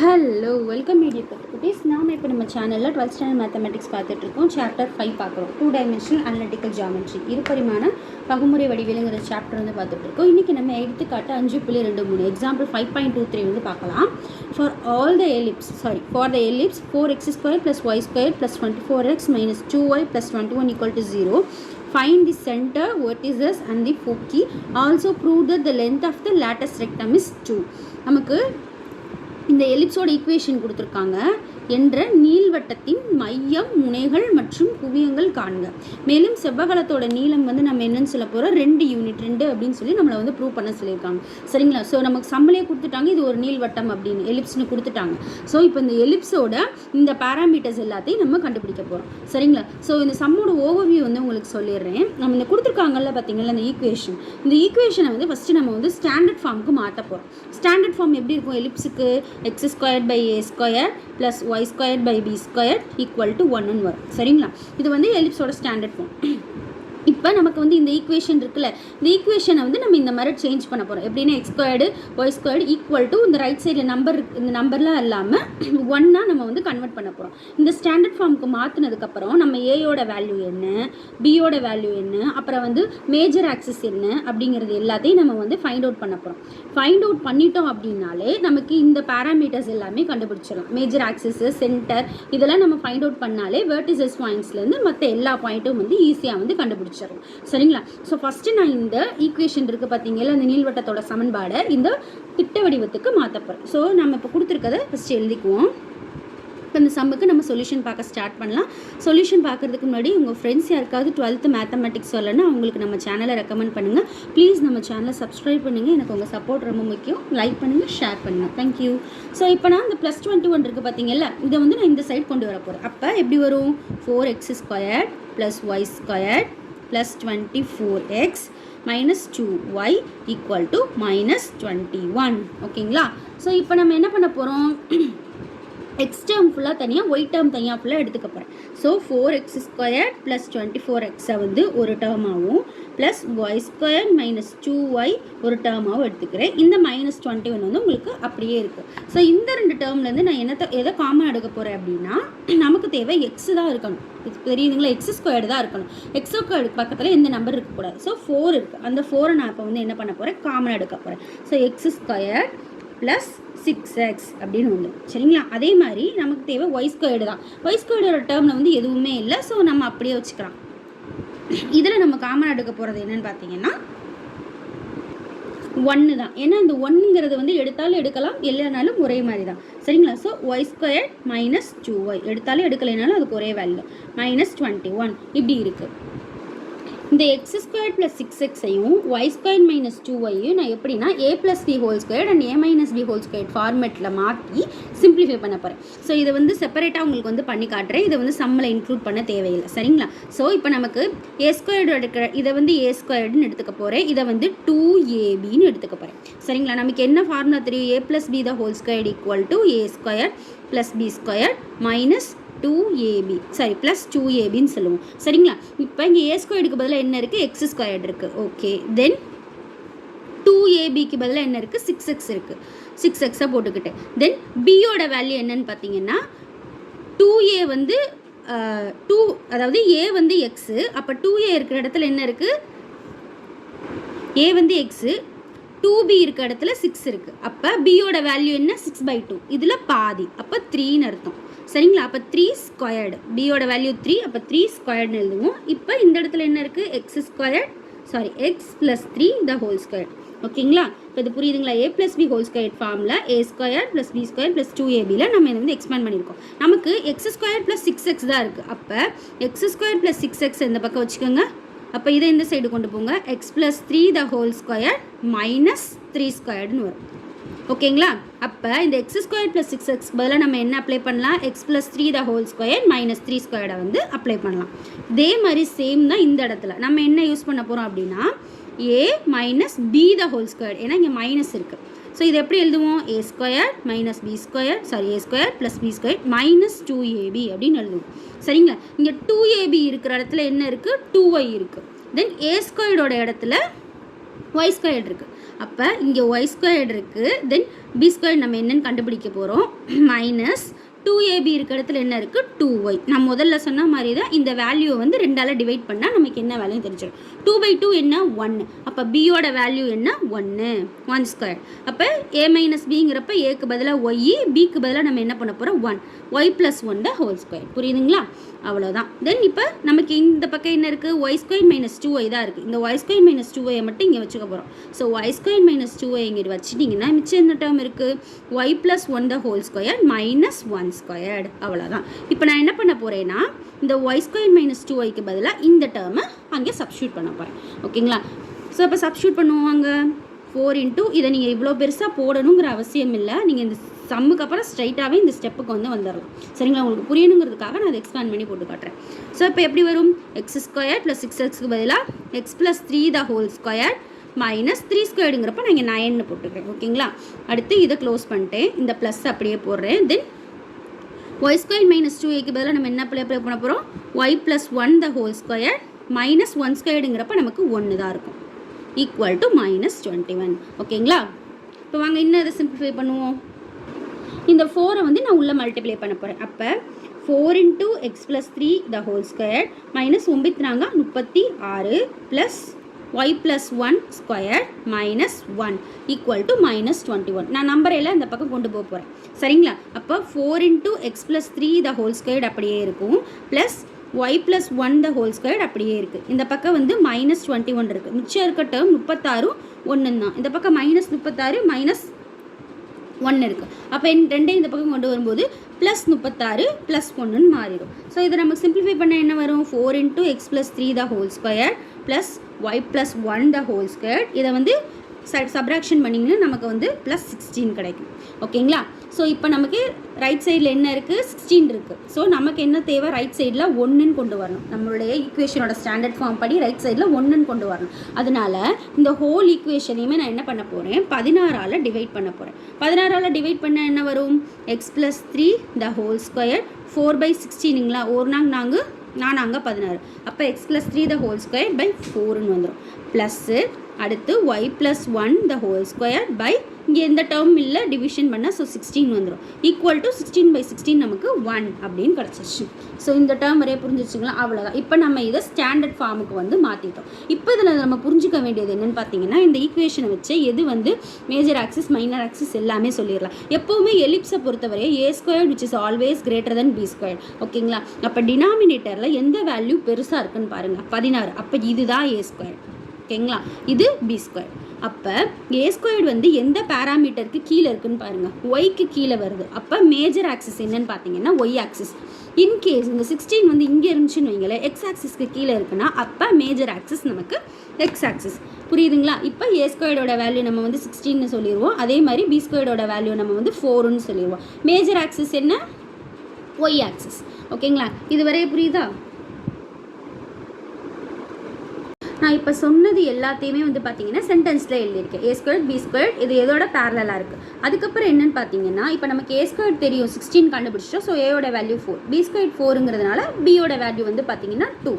Hello welcome media குட்டீஸ் நாம் இப்போ நம்ம சேனலில் டுவெல்த் ஸ்டாண்டர்ட் மேத்தமெட்டிக்ஸ் பார்த்துட்ருக்கோம் சாப்டர் ஃபைவ் பார்க்குறோம். டூ டைமென்ஷனல் அனலிட்டிக்கல் ஜாமெட்ரி இருபரிமாண பகுமுறை வடிவிலுங்கிற சாப்டர் வந்து பார்த்துட்ருக்கோம் இன்றைக்கி நம்ம எடுத்துக்காட்டு அஞ்சு புள்ளி ரெண்டு மூணு. Example five point two three வந்து பார்க்கலாம். For all the ellipse sorry for the ellipse four x square plus y square plus twenty four x minus two y plus twenty one equal to zero find the center vertices and the foci also prove that the length of the lattice rectum is 2 நமக்கு இந்த எலிப்ஸோட equation கொடுத்துருக்காங்க. என்ற நீள்வட்டத்தின் மையம் முனைகள் மற்றும் குவியங்கள் காண்க. மேலும் செவ்வகலத்தோட நீளம் வந்து நம்ம என்னன்னு சொல்ல போகிறோம் ரெண்டு யூனிட் ரெண்டு அப்படின்னு சொல்லி நம்மளை வந்து ப்ரூவ் பண்ண சொல்லியிருக்காங்க. சரிங்களா? ஸோ நமக்கு சம்மளே கொடுத்துட்டாங்க. இது ஒரு நீள்வட்டம் அப்படின்னு எலிப்ஸ்னு கொடுத்துட்டாங்க. ஸோ இப்போ இந்த எலிப்ஸோட இந்த பேராமீட்டர்ஸ் எல்லாத்தையும் நம்ம கண்டுபிடிக்க போகிறோம் சரிங்களா? ஸோ இந்த சம்மோட ஓவர்வியூ வந்து உங்களுக்கு சொல்லிடுறேன். நம்ம இந்த கொடுத்துருக்காங்கல்ல பார்த்தீங்களா இந்த ஈக்குவேஷன் இந்த ஈக்குவேஷனை வந்து ஃபஸ்ட்டு நம்ம வந்து ஸ்டாண்டர்ட் ஃபார்முக்கு மாற்ற போகிறோம் ஸ்டாண்டர்ட் ஃபார்ம் எப்படி இருக்கும்? எலிப்ஸுக்கு x square by a square plus y square by b square equal to ஒன்னு வரும் சரிங்களா? இது வந்து எலிப்ஸோட ஸ்டாண்டர்ட் ஃபார்ம் இப்போ நமக்கு வந்து இந்த ஈக்குவேஷன் இருக்குல்ல இந்த ஈக்குவேஷனை வந்து நம்ம இந்த மாதிரி சேஞ்ச் பண்ண போகிறோம் எப்படின்னா x squared y squared equal to இந்த ரைட் சைடில் நம்பர் இந்த நம்பர்லாம் இல்லாமல் ஒன்னாக நம்ம வந்து கன்வெர்ட் பண்ண போகிறோம் இந்த ஸ்டாண்டர்ட் ஃபார்முக்கு மாற்றினதுக்கப்புறம் நம்ம ஏயோட வேல்யூ என்ன பியோட வேல்யூ என்ன அப்புறம் வந்து மேஜர் ஆக்சஸ் என்ன அப்படிங்கிறது எல்லாத்தையும் நம்ம வந்து ஃபைண்ட் அவுட் பண்ண போகிறோம் ஃபைண்ட் அவுட் பண்ணிட்டோம் அப்படின்னாலே நமக்கு இந்த பேராமீட்டர்ஸ் எல்லாமே கண்டுபிடிச்சிடலாம். மேஜர் ஆக்சஸ் சென்டர் இதெல்லாம் நம்ம ஃபைண்ட் அவுட் பண்ணாலே வேர்டிசஸ் பாயிண்ட்ஸ்லேருந்து மற்ற எல்லா பாயிண்ட்டும் வந்து ஈஸியாக வந்து கண்டுபிடிச்சிடலாம். சரிங்களா? ஸோ ஃபஸ்ட்டு நான் இந்த ஈக்குவேஷன் இருக்குது பார்த்தீங்களா இந்த நீள்வட்டத்தோட சமன்பாடை இந்த திட்ட வடிவத்துக்கு மாற்றப்போகிறேன் ஸோ நம்ம இப்போ கொடுத்துருக்கதை ஃபஸ்ட்டு எழுதிக்குவோம். இப்போ இந்த சம்முக்கு நம்ம சொல்யூஷன் பார்க்க ஸ்டார்ட் பண்ணலாம். சொல்யூஷன் பார்க்குறதுக்கு முன்னாடி உங்கள் ஃப்ரெண்ட்ஸ் யாருக்காவது டுவெல்த்து மேத்தமெட்டிக்ஸ் வரலன்னா அவங்களுக்கு நம்ம சேனலை ரெக்கமெண்ட் பண்ணுங்கள் ப்ளீஸ் நம்ம சேனலை சப்ஸ்கிரைப் பண்ணுங்கள் எனக்கு உங்கள் சப்போர்ட் ரொம்ப முக்கியம். லைக் பண்ணுங்கள் ஷேர் பண்ணுங்கள் தேங்க்யூ ஸோ இப்போ நான் இந்த ப்ளஸ் டுவெண்ட்டி ஒன் இருக்குது பார்த்தீங்கல்ல இதை வந்து நான் இந்த சைடு கொண்டு வர போகிறேன் அப்போ எப்படி வரும்? Four x square plus y square plus twenty four x minus two y equal to minus twenty one ஓகேங்களா ஸோ இப்போ நம்ம என்ன பண்ண போகிறோம் எக்ஸ் டேர்ம் ஃபுல்லாக தனியாக ஒய் டேர்ம் தனியாக ஃபுல்லாக எடுத்துக்க போகிறேன் so four x square plus twenty four எக்ஸை வந்து ஒரு டேர்மாகவும் plus y square minus two y ஒரு டேர்மாகவும் எடுத்துக்கிறேன். இந்த மைனஸ் டுவெண்ட்டி ஒன் வந்து உங்களுக்கு அப்படியே இருக்குது ஸோ இந்த ரெண்டு டேர்ம்லேருந்து நான் என்னத்தை எதை காமன் எடுக்க போகிறேன் அப்படின்னா நமக்கு தேவை எக்ஸ் தான் இருக்கணும். தெரியுதுங்களா? எக்ஸ் ஸ்கொயர்டு தான் இருக்கணும். எக்ஸ் ஸ்கொயர்டுக்கு பக்கத்தில் எந்த நம்பர் இருக்கக்கூடாது. ஸோ ஃபோர் இருக்குது அந்த ஃபோரை நான் இப்போ வந்து என்ன பண்ண போகிறேன் காமன் எடுக்க போகிறேன் so x square plus six x அப்படின்னு வந்து சரிங்களா? அதே மாதிரி நமக்கு தேவை ஒய் ஸ்கொயர்டு தான். ஒய் ஸ்கொயர்டோட டேர்மில் வந்து எதுவுமே இல்லை. ஸோ நம்ம அப்படியே வச்சுக்கலாம். இதில் நம்ம காமன் எடுக்க போகிறது என்னன்னு பார்த்தீங்கன்னா ஒன்று தான். ஏன்னா இந்த ஒன்றுங்கிறது வந்து எடுத்தாலும் எடுக்கலாம் இல்லைனாலும் ஒரே மாதிரி தான். சரிங்களா? So y square minus two y எடுத்தாலும் எடுக்கலைனாலும் அதுக்கு ஒரே வேல்யூ மைனஸ் டுவெண்ட்டி ஒன் இப்படி இருக்குது இந்த எக்ஸ் ஸ்கொயர் ப்ளஸ் சிக்ஸ் எக்ஸையும் ஒய் ஸ்கொயர் மைனஸ் டூ ஒய்யும் நான் எப்படின்னா a plus b whole square and a minus b whole square ஃபார்மேட்டில் மாற்றி சிம்பிளிஃபை பண்ண போகிறேன் ஸோ இதை வந்து செப்பரேட்டாக உங்களுக்கு வந்து பண்ணி காட்டுறேன். இதை வந்து சம்மில் இன்க்ளூட் பண்ண தேவையில்லை. சரிங்களா? ஸோ இப்போ நமக்கு ஏ ஸ்கொயர்டு எடுக்கிற இதை வந்து ஏ ஸ்கொயர்டுன்னு எடுத்துக்க போகிறேன் இதை வந்து டூ ஏபின்னு எடுத்துக்க போகிறேன் சரிங்களா? நமக்கு என்ன ஃபார்முலா தெரியும்? A plus B the whole square equal to A square plus B square minus two AB sorry plus two ஏபின்னு சொல்லுவோம். சரிங்களா? இப்போ இங்கே ஏ ஸ்கொயர்டுக்கு பதிலாக என்ன இருக்குது எக்ஸ் ஸ்கொயர்டு இருக்குது ஓகே தென் டூ ஏபிக்கு பதிலாக என்ன இருக்குது சிக்ஸ் எக்ஸ் இருக்குது சிக்ஸ் எக்ஸாக போட்டுக்கிட்டேன் தென் பியோட வேல்யூ என்னன்னு பார்த்தீங்கன்னா டூ ஏ வந்து டூ அதாவது ஏ வந்து எக்ஸு அப்போ டூ ஏ இருக்கிற இடத்துல என்ன இருக்குது ஏ வந்து எக்ஸு டூ பி இருக்க இடத்துல சிக்ஸ் இருக்குது அப்போ பியோட வேல்யூ என்ன? சிக்ஸ் பை டூ இதில் பாதி. அப்போ த்ரீன்னு அர்த்தம். சரிங்களா? அப்போ த்ரீ ஸ்கொயர்டு பியோட வேல்யூ த்ரீ அப்போ த்ரீ ஸ்கொயர்டுன்னு எழுதுவோம். இப்போ இந்த இடத்துல என்ன இருக்குது x squared sorry x plus three the whole square ஓகேங்களா இப்போ இது புரியுதுங்களா? A plus b whole square ஃபார்மில் a square plus b square plus two ஏபியில் நம்ம இதை வந்து எக்ஸ்பேண்ட் பண்ணியிருக்கோம். நமக்கு x square plus six x தான் இருக்குது அப்போ x square plus six x இந்த பக்கம் வச்சுக்கோங்க. அப்போ இதை இந்த சைடு கொண்டு போங்க. X plus three the whole square minus three ஸ்கொயர்டுன்னு வரும். ஓகேங்களா? அப்போ இந்த x square plus six x பதிலாக நம்ம என்ன அப்ளை பண்ணலாம்? X plus three the whole square minus three ஸ்கொயரை வந்து அப்ளை பண்ணலாம். இதே மாதிரி சேம் தான் இந்த இடத்துல. நம்ம என்ன யூஸ் பண்ண போகிறோம் அப்படின்னா a minus b the whole square ஏன்னா இங்கே மைனஸ் இருக்குது ஸோ இது எப்படி எழுதுவோம்? A square minus b square sorry a square plus b square minus two a b அப்படின்னு எழுதுவோம். சரிங்களா? இங்கே டூ ஏபி இருக்கிற இடத்துல என்ன இருக்குது டூ ஒய் இருக்குது தென் ஏ ஸ்கொயர்டோட இடத்துல ஒய் ஸ்கொயர் இருக்குது அப்போ இங்கே ஒய் ஸ்கொயர்டு இருக்குது தென் பி ஸ்கொயர் நம்ம என்னன்னு கண்டுபிடிக்க போகிறோம் மைனஸ் டூ ஏபி இருக்க இடத்துல என்ன இருக்குது டூ ஒய் நான் முதல்ல சொன்ன மாதிரி தான் இந்த வேல்யூவை வந்து ரெண்டால் டிவைட் பண்ணால் நமக்கு என்ன வேல்யூ தெரிஞ்சிடும். டூ பை டூ என்ன? ஒன்று அப்போ பியோட வேல்யூ என்ன? ஒன்று ஒன் ஸ்கொயர் அப்போ ஏ மைனஸ் பிங்கிறப்ப ஏக்கு பதிலாக ஒய் பிக்கு பதிலாக நம்ம என்ன பண்ண போகிறோம் one y plus one the whole square புரியுதுங்களா? அவ்வளோதான் தென் இப்போ நமக்கு இந்த பக்கம் என்ன இருக்குது y square minus two y தான் இருக்குது இந்த ஒய் ஸ்கொயர் மைனஸ் டூ ஒயை மட்டும் இங்கே வச்சுக்க போகிறோம் so y square minus two y இங்கே வச்சுட்டிங்கன்னா மிச்சம் என்ன டேர்ம் இருக்குது y plus one the whole square minus one squared அவ்வளோதான் இப்போ நான் என்ன பண்ண போகிறேன்னா இந்த ஒய் ஸ்கொயர் மைனஸ் டூ ஒய்க்கு பதிலாக இந்த டேர்மை அங்கே சப்ஸ்டியூட் பண்ண போகிறேன் ஓகேங்களா? ஸோ அப்போ சப்ஸ்டியூட் பண்ணுவாங்க. ஃபோர் இன்ட்டு இதை நீங்கள் இவ்வளோ பெருசாக போடணுங்கிற அவசியம் இல்லை. நீங்கள் இந்த சம்முக்கு அப்புறம் ஸ்ட்ரைட்டாகவே இந்த ஸ்டெப்புக்கு வந்து வந்துடலாம் சரிங்களா? உங்களுக்கு புரியணுங்கிறதுக்காக நான் அதை எக்ஸ்பேண்ட் பண்ணி போட்டு காட்டுறேன். ஸோ இப்போ எப்படி வரும்? எக்ஸ் ஸ்கொயர் ப்ளஸ் சிக்ஸ் எக்ஸ்க்கு பதிலாக x plus three the whole square minus three ஸ்கொயர்டுங்கிறப்ப நான் இங்கே நைன்னு போட்டுக்கிறேன். ஓகேங்களா? அடுத்து இதை க்ளோஸ் பண்ணிட்டேன். இந்த ப்ளஸ் அப்படியே போடுறேன். Then y square minus two ஏக்கு பதிலாக நம்ம என்ன ப்ளே ப்ளே பண்ண போகிறோம் y plus one the whole square minus one ஸ்கொயர்டுங்கிறப்ப நமக்கு ஒன்று தான் இருக்கும். Equal to minus twenty one ஓகேங்களா? இப்போ வாங்க இன்னும் இதை சிம்பிளிஃபை பண்ணுவோம். இந்த ஃபோரை வந்து நான் உள்ளே மல்டிப்ளை பண்ண போகிறேன் அப்போ four into x plus three the whole square minus ஒம்பத்தி நாங்க முப்பத்தி ஆறு plus y plus one square minus one equal to minus twenty one நான் நம்பர் எல்லாம் இந்த பக்கம் கொண்டு போக போகிறேன் சரிங்களா? அப்போ four into x plus three the whole square அப்படியே இருக்கும். Plus y plus one the whole square அப்படியே இருக்குது இந்த பக்கம் வந்து மைனஸ் டுவெண்ட்டி ஒன் இருக்குது மிச்சம் இருக்க டேர்ம் முப்பத்தாறும் ஒன்று தான் இந்த பக்கம் மைனஸ் முப்பத்தாறு மைனஸ் ஒன்று இருக்குது அப்போ என் ரெண்டையும் இந்த பக்கம் கொண்டு வரும்போது ப்ளஸ் முப்பத்தாறு ப்ளஸ் ஒன்றுன்னு மாறிடும். ஸோ இதை நம்ம சிம்பிளிஃபை பண்ண என்ன வரும்? Four into x plus three the whole square plus y plus one the whole square இதை வந்து சப்ராக்ஷன் பண்ணிங்கன்னா நமக்கு வந்து ப்ளஸ் சிக்ஸ்டீன் கிடைக்கும். ஓகேங்களா ஸோ இப்போ நமக்கு ரைட் சைடில் என்ன இருக்குது சிக்ஸ்டீன் இருக்குது ஸோ நமக்கு என்ன தேவை? ரைட் சைடில் ஒன்றுன்னு கொண்டு வரணும். நம்மளுடைய ஈக்குவேஷனோட ஸ்டாண்டர்ட் ஃபார்ம் படி ரைட் சைடில் ஒன்றுன்னு கொண்டு வரணும். அதனால இந்த ஹோல் ஈக்குவேஷனையுமே நான் என்ன பண்ண போகிறேன் பதினாறால் டிவைட் பண்ண போகிறேன் பதினாறால் டிவைட் பண்ண என்ன வரும்? X plus three the whole square four by சிக்ஸ்டீனுங்களா ஒரு நாங்கள் நாங்கள் நான் அங்கே பதினாறு. அப்போ x plus three the whole square by ஃபோர்னு வந்துடும் ப்ளஸ்ஸு அடுத்து y plus one the whole square by இங்கே எந்த டேர்ம் இல்லை டிவிஷன் பண்ணால் ஸோ சிக்ஸ்டீன் வந்துடும் equal to sixteen by sixteen நமக்கு ஒன் அப்படின்னு கிடச்சிருச்சு. ஸோ இந்த டேர்ம் வரைய புரிஞ்சிச்சுங்களா அவ்வளோதான் இப்போ நம்ம இதை ஸ்டாண்டர்ட் ஃபார்முக்கு வந்து மாற்றிட்டோம் இப்போ இதில் நம்ம புரிஞ்சுக்க வேண்டியது என்னென்னு பார்த்தீங்கன்னா இந்த ஈக்குவேஷனை வச்சு எது வந்து மேஜர் ஆக்சிஸ் மைனர் ஆக்சிஸ் எல்லாமே சொல்லிடலாம். எப்போவுமே எலிப்ஸை பொறுத்தவரை a square which is always greater than b square ஓகேங்களா அப்போ டினாமினேட்டரில் எந்த வேல்யூ பெருசாக இருக்குன்னு பாருங்கள் பதினாறு. அப்போ இதுதான் ஏ ஸ்கொயர் ஓகேங்களா? இது பி ஸ்கொயர் அப்போ ஏ ஸ்கொயர்டு வந்து எந்த பேராமீட்டருக்கு கீழே இருக்குன்னு பாருங்கள் ஒய்க்கு கீழே வருது. அப்போ மேஜர் ஆக்சிஸ் என்னன்னு பார்த்தீங்கன்னா ஒய் ஆக்சிஸ் இன்கேஸ் இந்த சிக்ஸ்டீன் வந்து இங்கே இருந்துச்சுன்னு வைங்களேன் எக்ஸ் ஆக்சிஸ்க்கு கீழே இருக்குன்னா அப்போ மேஜர் ஆக்சிஸ் நமக்கு எக்ஸ் ஆக்சிஸ் புரியுதுங்களா? இப்போ ஏ ஸ்கொயர்டோட வேல்யூ நம்ம வந்து சிக்ஸ்டீன்னு சொல்லிடுவோம் அதே மாதிரி பி ஸ்கொயர்டோட வேல்யூ நம்ம வந்து ஃபோருன்னு சொல்லிடுவோம் மேஜர் ஆக்சிஸ் என்ன? ஒய் ஆக்சிஸ் ஓகேங்களா? இது வரைய புரியுதா? நான் இப்போ சொன்னது எல்லாத்தையுமே வந்து பார்த்தீங்கன்னா சென்டென்ஸில் எழுதியிருக்கேன். ஏ ஸ்கொயர் பி ஸ்கொயர் இது எதோட பேரலாக இருக்குது அதுக்கப்புறம் என்னென்னு பார்த்தீங்கன்னா இப்போ நமக்கு ஏ ஸ்கொயர் தெரியும் சிக்ஸ்டீன் கண்டுபிடிச்சிட்டோம். ஸோ ஏயோட வேல்யூ ஃபோர் பி ஸ்கொயர் ஃபோருங்கிறதுனால பியோட வேல்யூ வந்து பார்த்தீங்கன்னா டூ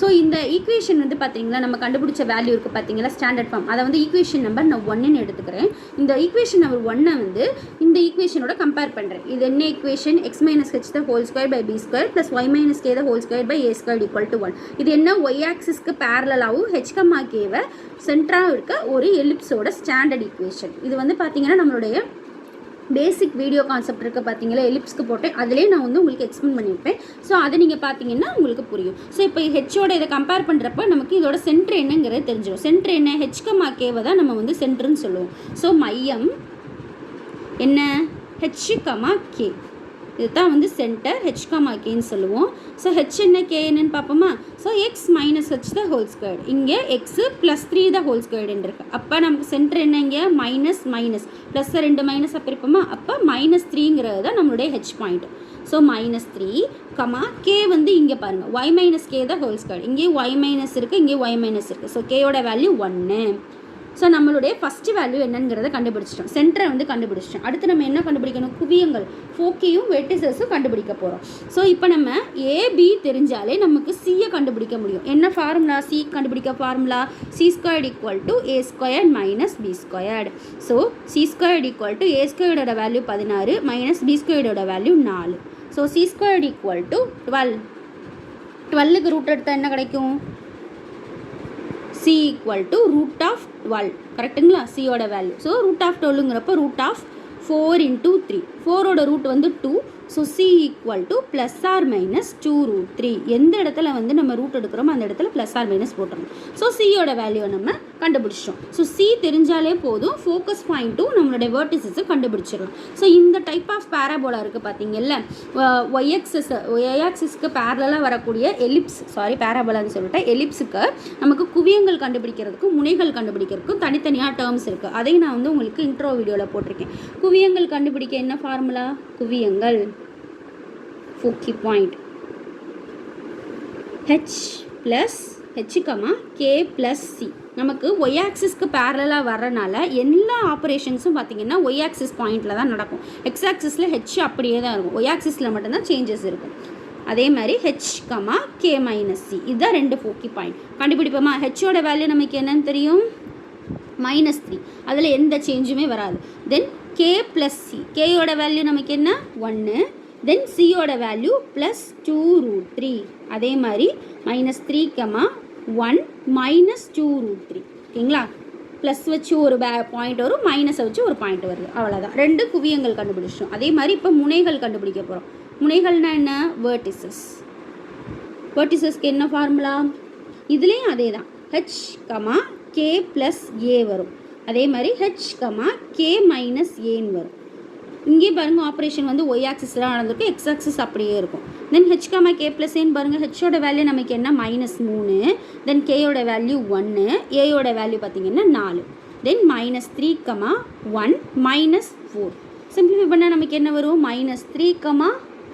ஸோ இந்த ஈக்குவேஷன் வந்து பார்த்தீங்களா நம்ம கண்டுபிடிச்ச வேல்யூ இருக்குது பார்த்தீங்களா ஸ்டாண்டர்ட் ஃபார்ம் அதை வந்து ஈக்குவேஷன் நம்பர் நான் ஒன்றுன்னு எடுத்துக்கிறேன். இந்த ஈக்குவேஷன் நம்பர் ஒன்னை வந்து இந்த ஈக்குவேஷனோட கம்பேர் பண்ணுறேன் இது என்ன equation x minus h the whole square by b square plus y minus k the whole square by a square equal to one இது என்ன ஒய் ஆக்சிஸ்க்கு பேரலாகவும் ஹெச் கம்மா கேவை சென்டராக இருக்க ஒரு எலிப்ஸோட ஸ்டாண்டர்ட் ஈக்குவேஷன் இது வந்து பார்த்தீங்கன்னா நம்மளுடைய பேசிக் வீடியோ கான்செப்ட் இருக்குது பார்த்தீங்களா எலிப்ஸ்க்கு போட்டேன். அதிலே நான் வந்து உங்களுக்கு எக்ஸ்பிளைன் பண்ணியிருப்பேன். ஸோ அதை நீங்கள் பார்த்தீங்கன்னா உங்களுக்கு புரியும். ஸோ இப்போ ஹெச்சோட இதை கம்பேர் பண்ணுறப்ப நமக்கு இதோட சென்டர் என்னங்கிறது தெரிஞ்சிடும் சென்டர் என்ன? ஹெச்கமா கேவை தான் நம்ம வந்து சென்ட்ருன்னு சொல்லுவோம். ஸோ மையம் என்ன? ஹெச் கமா கே இதுதான் வந்து சென்டர் ஹெச் காமா கேன்னு சொல்லுவோம். ஸோ ஹெச் என்ன கே என்னன்னு பார்ப்போமா? So x minus h the whole squared இங்கே x plus three the whole ஸ்கொயர்டுன்னு இருக்கு. அப்போ நமக்கு சென்டர் என்ன இங்கே? மைனஸ் மைனஸ் ப்ளஸ் ரெண்டு மைனஸ் அப்போ இருப்போமா? அப்போ மைனஸ் த்ரீங்கிறது தான் நம்மளுடைய h point so minus three comma k வந்து இங்கே பாருங்கள் ஒய் மைனஸ் கே தான் ஹோல் ஸ்கொயர் இங்கே ஒய் மைனஸ் இருக்குது இங்கே ஒய் மைனஸ் இருக்குது ஸோ கேயோட வேல்யூ ஒன்று ஸோ நம்மளுடைய ஃபஸ்ட்டு வேல்யூ என்னங்கிறத கண்டுபிடிச்சிட்டோம். சென்டரை வந்து கண்டுபிடிச்சிட்டோம். அடுத்து நம்ம என்ன கண்டுபிடிக்கணும்? குவியங்கள். ஃபோக்கியும் வெட்டிசஸும் கண்டுபிடிக்க போகிறோம் ஸோ இப்போ நம்ம ஏபி தெரிஞ்சாலே நமக்கு சியை கண்டுபிடிக்க முடியும். என்ன ஃபார்முலா சி கண்டுபிடிக்க formula c squared equal to a squared minus b squared so c squared equal to a ஸ்கொயர்டோட value பதினாறு மைனஸ் பி ஸ்கொயர்டோட வேல்யூ நாலு. So c squared equal to twelve டுவெல்லுக்கு root எடுத்தால் என்ன கிடைக்கும்? C equal to root of twelve கரெக்டுங்களா சியோட value so root of டுவெல்லுங்கிறப்ப root of four into three ஃபோரோட root வந்து two so c equal to plus or minus two root three எந்த இடத்துல வந்து நம்ம ரூட் எடுக்கிறோமோ அந்த இடத்துல ப்ளஸ் ஆர் மைனஸ் போட்டுறோம் ஸோ சியோட வேல்யூவை நம்ம கண்டுபிடிச்சிட்டோம். ஸோ சி தெரிஞ்சாலே போதும். ஃபோக்கஸ் பாயிண்ட்டும் நம்மளுடைய வேர்டிசஸை கண்டுபிடிச்சிடலாம். ஸோ இந்த டைப் ஆஃப் பேராபோலா இருக்குது பார்த்தீங்கல்ல ஒய்எக்ஸஸ் ஒய்ஆக்சிஸ்க்கு பேரலாக வரக்கூடிய எலிப்ஸ் சாரி பேராபோலான்னு சொல்லிட்டு எலிப்ஸுக்கு நமக்கு குவியங்கள் கண்டுபிடிக்கிறதுக்கும் முனைகள் கண்டுபிடிக்கிறதுக்கும் தனித்தனியாக டேர்ம்ஸ் இருக்குது அதையும் நான் வந்து உங்களுக்கு இன்ட்ரோ வீடியோவில் போட்டிருக்கேன். குவியங்கள் கண்டுபிடிக்க என்ன ஃபார்முலா குவியங்கள். ஃபோக்கி பாயிண்ட் ஹெச் ப்ளஸ் ஹெச்சுக்கமா கே ப்ளஸ் சி நமக்கு ஒய் ஆக்சிஸ்க்கு பேரலாக வரனால எல்லா ஆப்ரேஷன்ஸும் பார்த்தீங்கன்னா ஒய் ஆக்சிஸ் பாயிண்டில் தான் நடக்கும். எக்ஸ் ஆக்சிஸில் ஹெச் அப்படியே தான் இருக்கும். ஒய் ஆக்சிஸில் மட்டும்தான் சேஞ்சஸ் இருக்கும். அதே மாதிரி H comma K minus C இதுதான் ரெண்டு ஃபோக்கி பாயிண்ட் கண்டுபிடிப்போமா? ஹெச்சோட வேல்யூ நமக்கு என்னன்னு தெரியும்? மைனஸ் த்ரீ அதில் எந்த சேஞ்சுமே வராது. தென் கே ப்ளஸ் சி கேயோட வேல்யூ நமக்கு என்ன? ஒன்று தென் சியோட value plus two root three அதே மாதிரி minus three comma one minus two root three ஓகேங்களா? ப்ளஸ் வச்சு ஒரு பே பாயிண்ட் வரும் மைனஸை வச்சு ஒரு பாயிண்ட் வருது. அவ்வளோதான் ரெண்டு குவியங்கள் கண்டுபிடிச்சிட்டோம். அதே மாதிரி இப்போ முனைகள் கண்டுபிடிக்க போகிறோம் முனைகள்னா என்ன? வேர்டிசஸ் வேர்டிசஸ்க்கு என்ன ஃபார்முலா இதுலேயும் அதே தான் h comma k plus a வரும். அதே மாதிரி ஹெச் கமா கே மைனஸ் ஏன்னு வரும். இங்கே பாருங்கள் ஆப்ரேஷன் வந்து ஒய் ஆக்சிஸில் நடந்திருக்கு எக்ஸ் ஆக்சிஸ் அப்படியே இருக்கும். Then h comma k plus ஏன்னு பாருங்கள் ஹெச்சோட வேல்யூ நமக்கு என்ன? மைனஸ் மூணு. தென் கேயோட வேல்யூ ஒன்று ஏயோட வேல்யூ பார்த்தீங்கன்னா நாலு. Then minus three comma one minus four simplify பண்ணால் நமக்கு என்ன வரும்? Minus three comma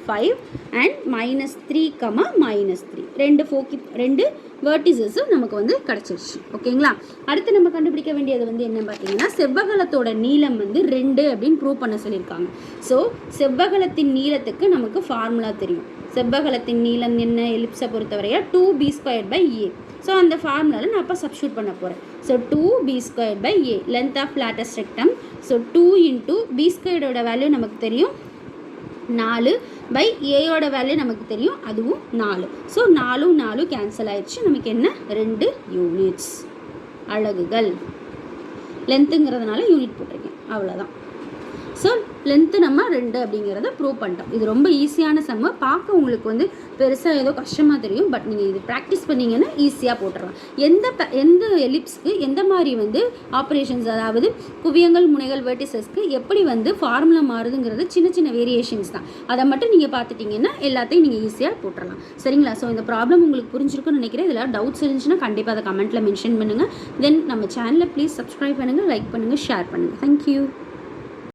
five and minus three comma minus three ரெண்டு ஃபோக்கி ரெண்டு வேர்டிசஸும் நமக்கு வந்து கிடச்சிருச்சு. ஓகேங்களா அடுத்து நம்ம கண்டுபிடிக்க வேண்டியது வந்து என்ன பார்த்தீங்கன்னா செவ்வகலத்தோட நீளம் வந்து ரெண்டு அப்படின்னு ப்ரூவ் பண்ண சொல்லியிருக்காங்க. ஸோ செவ்வகலத்தின் நீளத்துக்கு நமக்கு ஃபார்முலா தெரியும். செவ்வகலத்தின் நீளம் என்ன? எலிப்ஸை பொறுத்தவரையா two b square by a so அந்த ஃபார்முலாவில் நான் அப்போ சப்ஸ்டியூட் பண்ண போகிறேன் so two b square by a length of latus rectum so two into b ஸ்கொயரோட வேல்யூ நமக்கு தெரியும் நாலு. பை ஏயோட வேல்யூ நமக்கு தெரியும் அதுவும் நாலு. ஸோ நாலும் நாலும் கேன்சல் ஆயிடுச்சு. நமக்கு என்ன? ரெண்டு யூனிட்ஸ் அழகுகள். லென்த்துங்கிறதுனால யூனிட் போட்டிருக்கேன். அவ்வளோதான் ஸோ லென்த்து நம்ம ரெண்டு அப்படிங்கிறத ப்ரூவ் பண்ணிட்டோம். இது ரொம்ப ஈஸியான செம்ம பார்க்க உங்களுக்கு வந்து பெருசாக ஏதோ கஷ்டமாக தெரியும் பட் நீங்கள் இது ப்ராக்டிஸ் பண்ணிங்கன்னா ஈஸியாக போட்டுடலாம். எந்த ப எந்த எலிப்ஸ்க்கு எந்த மாதிரி வந்து ஆப்ரேஷன்ஸ் அதாவது குவியங்கள் முனைகள் வேர்டிசஸ்க்கு எப்படி வந்து ஃபார்முலா மாறுதுங்கிறது சின்ன சின்ன வேரியேஷன்ஸ் தான். அதை மட்டும் நீங்கள் பார்த்துட்டிங்கன்னா எல்லாத்தையும் நீங்கள் ஈஸியாக போட்டுடலாம். சரிங்களா? ஸோ இந்த ப்ராப்ளம் உங்களுக்கு புரிஞ்சிருக்குன்னு நினைக்கிறேன். இதில் டவுட்ஸ் இருந்துச்சுன்னா கண்டிப்பாக அதை கமெண்ட்டில் மென்ஷன் பண்ணுங்கள் தென் நம்ம சேனலை ப்ளீஸ் சப்ஸ்கிரைப் பண்ணுங்கள் லைக் பண்ணுங்கள் ஷேர் பண்ணுங்கள் தேங்க்யூ